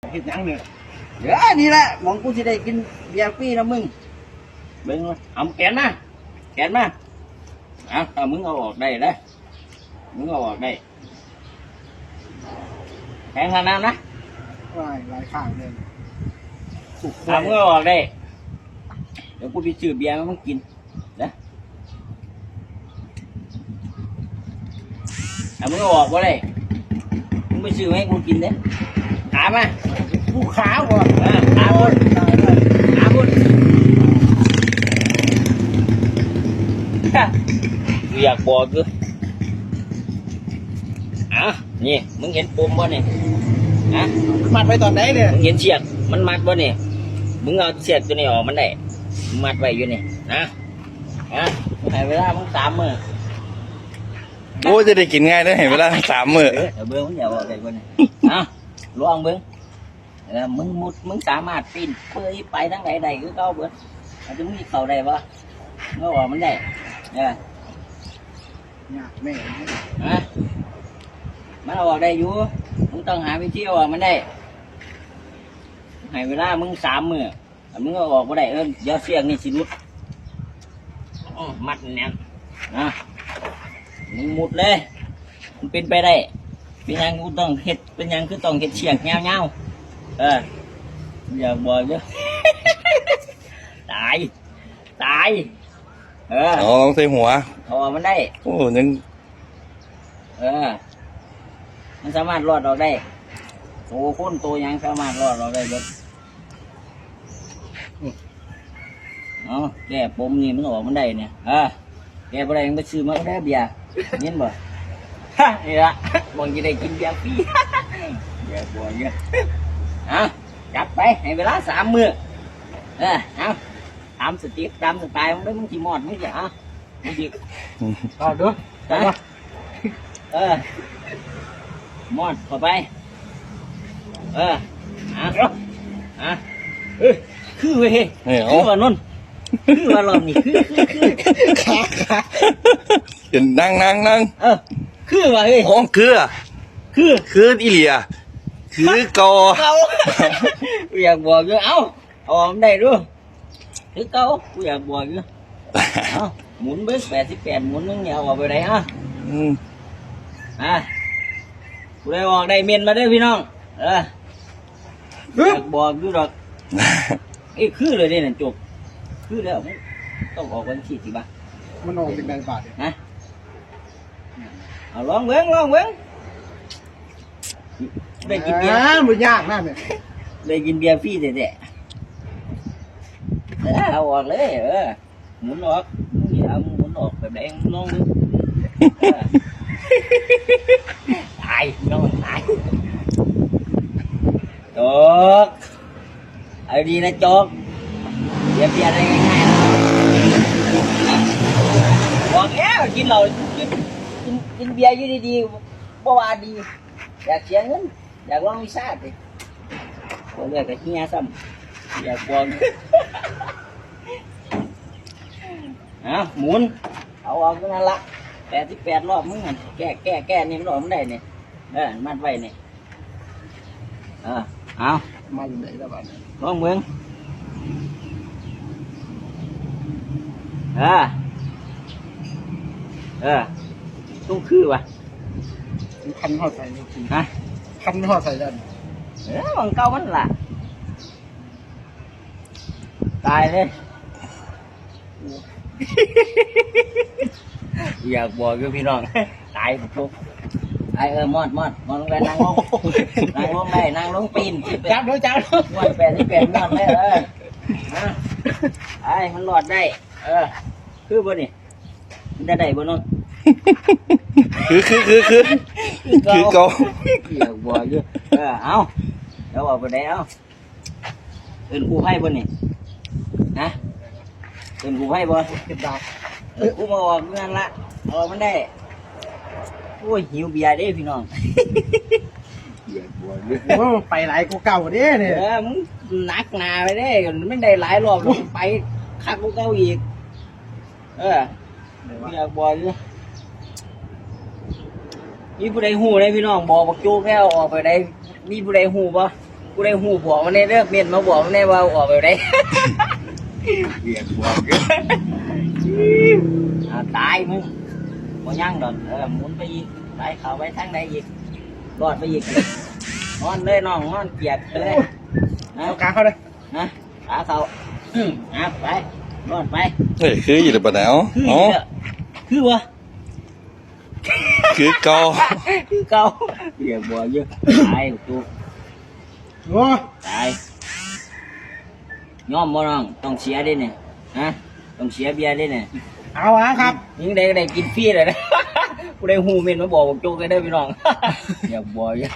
เห็ดหยังเนี่ยเดี๋ยวนี่แหละหมองกูจะได้กินเบียร์ฟรีนะมึงเบิ่งมาเอาแขนมาแขนมาเอาถ้ามึงเอาออกได้นะมึงเอาออกได้แทงขนาดนั้นนะว่ายหลายข้างเลยสุกถ้ามึงเอาออกได้เดี๋ยวกูไปซื้อเบียร์มามึงกินนะถ้ามึงเอาออกก็ได้มึงไปซื้อมาให้กูกินเด้ ถามมาผู้ขาวบ่เออถามคนถามคนกูอยากบอกอยู่อะนี่มึงเห็นปุ่มบ่เนี่ยอะมัดไปตอนไหนเนี่ยมึงเห็นเชือกมันมัดบ่เนี่ยมึงเอาเชือกตัวนี้ออกมันได้มึงมัดไว้อยู่นี่นะอะให้เวลามึงสามมื้อโอ้จะได้กินง่ายได้เห็นเวลาสามมื้อเออเดี๋ยวเบิ้งมึงอย่าบอกอะไรบ่เนี่ยอะ ลองเบิ้งเออมึงมุดมึงสามารถปีนเปื่อยไปทางใดใดคือเก่าเบิ้งอาจจะมึงสิเข้าได้บ่มึงเอาออกมันได้เออเนี่ยแม่ฮะมันเอาออกได้อยู่มึงต้องหาวิธีเอาออกมันได้ให้เวลามึงสามมือถ้ามึงเอาออกมาได้เออเดี๋ยวเสียงนี่สิรุดอ้อมัดแน่นนะมึงมุดเลยมันเป็นไปได้ เป็นหยังกูต้องเฮ็ดเป็นหยังคือต้องเฮ็ดเชือกเงาวๆเอออยากบอกเยอะ ตาย ตาย เอออ๋อต้องใส่หัวเอาออกมันได้ โอ้ยังเออ มันสามารถรอดออกได้โตคนโตหยังสามารถรอดออกได้เบิดเนาะแก่ปมนี่มันออกมันได้เนี่ยเออแก่บ่ได้ยังไปซื้อมาได้เบียร์เห็นบ่ ฮะนี่ละ มองจะได้กินเบียร์ฟรีเบียร์บ่เยอะเอาจัดไปให้เวลาสามมื้อเออเอาตามสติตามสไตล์มึงได้มึงสิมอดมึงจะเอามึงสิเอาเด้อฮะเออมอดเข้าไป เอออะอะเอ้ยคือเว้ยนี่คืเอาอว่านนคือว่ารอบนี้คือคือคือขาขาเห็นนั่งนั่งนั่งเออ คือว่าเฮ้ยโอ้คือคือคืออีเหลียคือกอเขากูอยากบอกอยู่เอ้าเอาออกมาได้ด้วยคือเขากูอยากบอกอยู่เอ้าหมุนเบิ้งแปดสิบแปดหมุนนึงเนี่ยเอาออกไปไหนฮะอืมอะกูได้ออกได้เมียนมาเด้อพี่น้อง เอออยากบอกอยู่ดอกเอ้ยคือเลยเนี่ยนั่นจบคือแล้วมึงต้องออกวันที่สิบะมันออกเป็นแบนบาทเนี่ยนะ เอาลองเบิ้งลองเบิ้งได้กินเบียร์อ่ามันยากนะเนี่ยได้กินเบียร์ฟรีเด็ดๆเออเอาออกเลยเออหมุนออกมึงอย่าเอาหมุนออกแบบแดงลองดูเออตายน้องตายจกเอาดีนะจกเบียร์เบียร์ได้ง่ายๆนะบอกแล้วกินเหล้า กินกินกินเบียร์อยู่ดีๆบ่ว่าดี อยากเสียเงิน อยากลองวิชาติก็เรียกกับเฮียซ้ำอยากบอลเอาหมุน เอาออกก็นั่นละแปดสิบแปดรอบมึงอะแก้แก้แก้นี่มันออกมันได้เนี่ยเออมัดไว้เนี่ยเออเอามาอยู่ไหนแล้วบาทเนี่ยลองเมืองเออเออ ต้องคือวะมันคันห่อใส่เนี่ยคุณฮะคันห่อใส่ดันเออของเก่ามันล่ะ ตายเลยอยากบอกกับพี่น้องตายปุ๊บไอเออมอดมอดมอดลงไปนั่งลงนั่งลงได้นั่งลงปีนจับด้วยจับด้วยมอดแปดที่แปดมอดได้เออมาไอ้มันหลอดได้ เออ คือบ่นี่มันได้ได้บ่นน คือคือคือคือคือเกาอยากบอกอยู่เออเอาเดี๋ยวบอกไปได้เอาเอินกูให้บ่นี่นะเอินกูให้บ่เก็บดาบเออกูมาออกงานละออกมันได้โอ้ยหิวเบียร์เด้พี่น้องอยากบอกอยู่โอ้ไปหลายกูเก่าเด้เนี่ยเออมึงหนักหนาไปเด้ไม่ได้หลายรอบหรอกไปคักกูเก้าอีกเอออยากบอกอยู่ มีผู้ใดหูได้พี่น้องบอกบักโจ๊กแล้วออกไปได้ มีผู้ใดหูปะกูได้หูบอกมันได้เลิกเมียนมาบอกมันได้ว่าออกไปได้ เบียดบอกเยอะอ่าตายมึงบ่ยังดอกเออหมุนไปอีกไปเข้าไปทางใดอีกรอดไปอีกนอนเลยน้องนอนเกียดไปเลยนะเอากลางเข้าเลยนะขาเขาอืมอะไปรอดไป เฮ้ยคืออยู่หรือเปล่าเนี่ยคืออ๋อเด้อคือวะคือเกาคือเก่าเบียดบอกเยอะ ตายตัวโอ้ตายยอมบ่น้องต้องเสียเด้เนี่ยฮะต้องเสียเบียร์เด้เนี่ยเอาอะครับยังได้ก็ได้กินฟรีเลยนะกูได้หูเมนมาบอกบอกโจ๊กกันได้อพี่น้องอย่าบอกอย่า